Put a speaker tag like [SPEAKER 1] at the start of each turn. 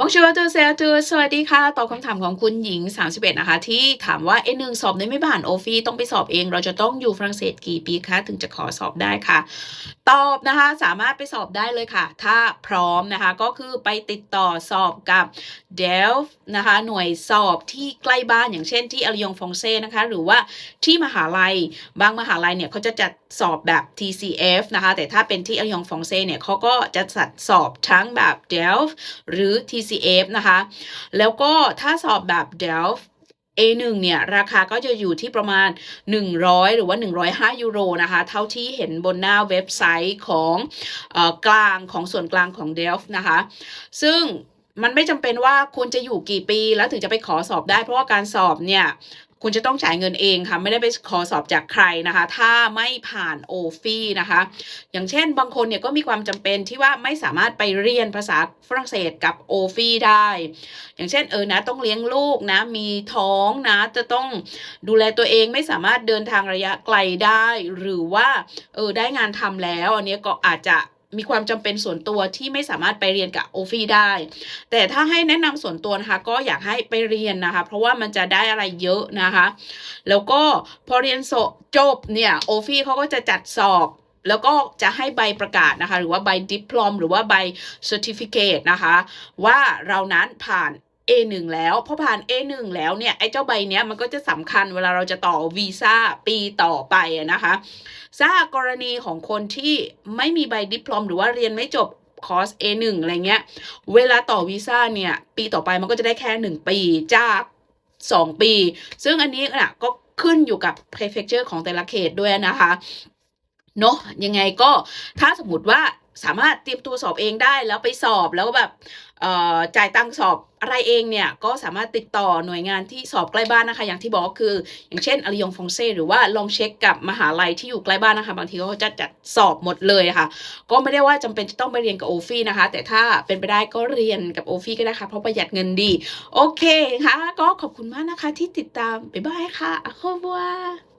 [SPEAKER 1] Bonjour à tous et à tous สวัสดีค่ะ ตอบคำถามของคุณหญิง 31 นะคะ ที่ถามว่า A1 สอบได้ไม่ผ่านโอฟีต้องไปสอบเอง เราจะต้องอยู่ฝรั่งเศสกี่ปีคะ ถึงจะขอสอบได้ค่ะ ตอบนะคะสามารถไปสอบได้เลยค่ะ ถ้าพร้อมนะคะก็คือไปติดต่อสอบกับ DELF นะคะหน่วยสอบที่ใกล้บ้านอย่างเช่นที่ Alliance Français นะคะหรือว่าที่มหาลัยบางมหาลัยเนี่ยเขาจะจัดสอบแบบ TCF นะคะแต่ถ้าเป็นที่ Alliance Français เนี่ยเขาก็จะจัดสอบทั้งแบบ DELF หรือ TCF นะคะแล้วก็ถ้าสอบแบบ DELF A1 เนี่ยราคาก็จะอยู่ที่ประมาณ 100 หรือว่า 105 ยูโรนะคะ เท่าที่เห็นบนหน้าเว็บไซต์ของอกลางของส่วนกลางของ DELF นะคะ ซึ่งมันไม่จำเป็นว่าคุณจะอยู่กี่ปีแล้วถึงจะไปขอสอบได้ เพราะว่าการสอบเนี่ย คุณจะต้องจ่ายเงินเองค่ะ ไม่ได้ไปขอสอบจากใครนะคะ ถ้าไม่ผ่าน OFI นะคะ อย่างเช่นบางคนเนี่ยก็มีความจำเป็นที่ว่าไม่สามารถไปเรียนภาษาฝรั่งเศสกับ OFI ได้ อย่างเช่นเออนะต้องเลี้ยงลูกนะ มีท้องนะจะต้องดูแลตัวเองไม่สามารถเดินทางระยะไกลได้ หรือว่าเออได้งานทำแล้ว อันนี้ก็อาจจะ มีความจำเป็นส่วนตัวที่ไม่สามารถไปเรียนกับโอฟี่ได้ แต่ถ้าให้แนะนำส่วนตัวนะคะก็อยากให้ไปเรียนนะคะ เพราะว่ามันจะได้อะไรเยอะนะคะ แล้วก็พอเรียนจบเนี่ยโอฟี่เขาก็จะจัดสอบแล้วก็จะให้ใบประกาศนะคะ หรือว่าใบดิพลอม หรือว่าใบซิร์ติฟิเคตนะคะ ว่าเรานั้นผ่าน A1 แล้วพอผ่าน A1 แล้วเนี่ยไอ้เจ้าใบเนี้ยมันก็จะสำคัญเวลาเราจะต่อวีซ่าปีต่อไปนะคะถ้ากรณีของคนที่ไม่มีใบดิปลอมหรือว่าเรียนไม่จบคอร์ส A1 อะไรเงี้ย เวลาต่อวีซ่าเนี่ย ปีต่อไปมันก็จะได้แค่ 1 ปีจาก 2 ปี ซึ่งอันนี้นะก็ขึ้นอยู่กับ prefecture ของแต่ละเขตด้วยนะคะเนาะยังไงก็ถ้าสมมติว่า สามารถเตรียมตัวสอบเองได้แล้วไปสอบแล้วแบบจ่ายตังค์สอบอะไรเองเนี่ยก็สามารถติดต่อหน่วยงานที่สอบใกล้บ้านนะคะ อย่างที่บอกคือ อย่างเช่นอ l ิยงฟงเซ่หรือว่าลองเช็คกับมหาลัยที่อยู่ใกล้บ้านนะคะ บางทีเขาจะจัดสอบหมดเลยค่ะ ก็ไม่ได้ว่าจำเป็นจะต้องไปเรียนกับโอฟี่นะคะ แต่ถ้าเป็นไปได้ก็เรียนกับโอฟี่ก็ได้ค่ะเพราะประหยัดเงินดี โอเคค่ะก็ขอบคุณมากนะคะที่ติดตามบ๊ายบายค่ะ au revoir